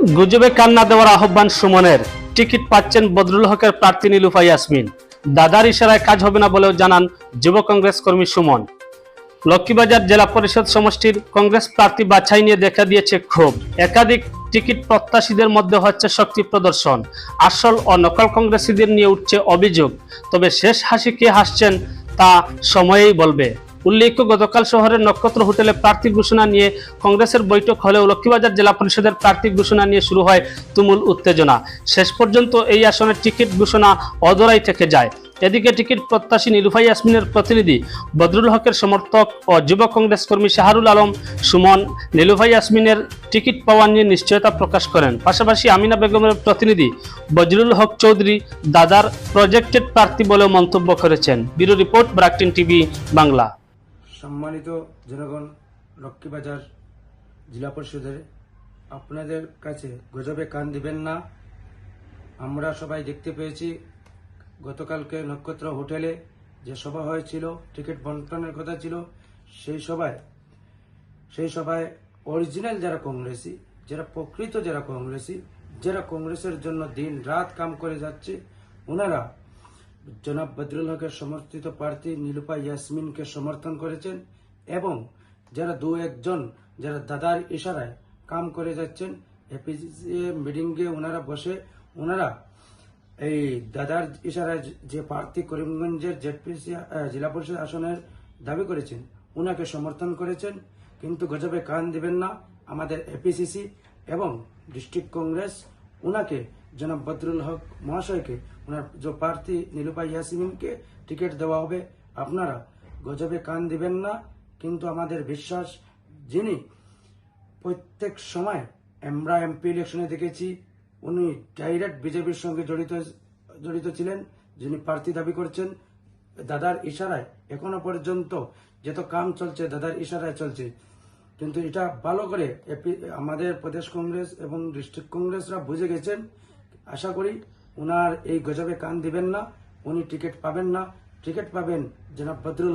গুজবে কান্না দেওয়ার আহ্বান সুমনের। টিকিট পাচ্ছেন বদরুল হকের প্রার্থী নীলুফা ইয়াসমিন। দাদার ইশারায় কাজ হবে না বলেও জানান যুব কংগ্রেস কর্মী সুমন। লক্ষ্মীবাজার জেলা পরিষদ সমষ্টির কংগ্রেস প্রার্থী বাছাই নিয়ে দেখা দিয়েছে ক্ষোভ। একাধিক টিকিট প্রত্যাশীদের মধ্যে হচ্ছে শক্তি প্রদর্শন। আসল ও নকল কংগ্রেসীদের নিয়ে উঠছে অভিযোগ। তবে শেষ হাসি কে হাসছেন তা সময়েই বলবে। উল্লেখ্য, গতকাল শহরের নক্ষত্র হোটেলে প্রার্থী ঘোষণা নিয়ে কংগ্রেসের বৈঠক হলেও লক্ষ্মীবাজার জেলা পরিষদের প্রার্থী ঘোষণা নিয়ে শুরু হয় তুমুল উত্তেজনা। শেষ পর্যন্ত এই আসনের টিকিট ঘোষণা অদরাই থেকে যায়। এদিকে টিকিট প্রত্যাশী নীলুফাই ইয়াসমিনের প্রতিনিধি বদরুল হকের সমর্থক ও যুব কংগ্রেস কর্মী শাহরুল আলম সুমন নীলুফাই ইয়াসমিনের টিকিট পাওয়া নিয়ে নিশ্চয়তা প্রকাশ করেন। পাশাপাশি আমিনা বেগমের প্রতিনিধি বজরুল হক চৌধুরী দাদার প্রজেক্টেড প্রার্থী বলেও মন্তব্য করেছেন। ব্যুরো রিপোর্ট ব্রাকটিন টিভি বাংলা। সম্মানিত জনগণ লক্ষ্মীবাজার জেলা পরিষদের, আপনাদের কাছে গজবে কান দিবেন না। আমরা সবাই দেখতে পেয়েছি, গতকালকে নক্ষত্র হোটেলে যে সভা হয়েছিল, টিকিট বন্টনের কথা ছিল, সেই সভায় সেই সভায় অরিজিনাল যারা কংগ্রেসী, যারা প্রকৃত যারা কংগ্রেসী, যারা কংগ্রেসের জন্য দিন রাত কাম করে যাচ্ছে, ওনারা জনাব বদরুল হকের সমর্থিত প্রার্থী নীলুপা ইয়াসমিনকে সমর্থন করেছেন এবং যারা দু একজন, যারা দাদার ইশারায় কাম করে যাচ্ছেন এপিসি মিটিংয়ে ওনারা বসে, ওনারা এই দাদার ইশারায় যে প্রার্থী করিমগঞ্জের জেডপিসি জেলা পরিষদ আসনের দাবি করেছেন, ওনাকে সমর্থন করেছেন, কিন্তু গজবে কান দিবেন না আমাদের এপিসিসি এবং ডিস্ট্রিক্ট কংগ্রেস, ওনাকে জনাব বদরুল হক মহাশয়কে, ওনার যে প্রার্থী নীলুপা ইয়াসিমিনকে টিকিট দেওয়া হবে, আপনারা গজবে কান দিবেন না, কিন্তু আমাদের বিশ্বাস, যিনি প্রত্যেক সময় আমরা এমপি ইলেকশনে দেখেছি, উনি ডাইরেক্ট বিজেপির সঙ্গে জড়িত জড়িত ছিলেন, যিনি প্রার্থী দাবি করছেন, দাদার ইশারায়, এখনও পর্যন্ত যত কাম চলছে, দাদার ইশারায় চলছে। কিন্তু এটা ভালো করে আমাদের প্রদেশ কংগ্রেস এবং ডিস্ট্রিক্ট কংগ্রেসরা বুঝে গেছেন আশা করি ওনার এই গজবে কান দিবেন না, উনি টিকিট পাবেন না। টিকিট পাবেন জনাব বদরুল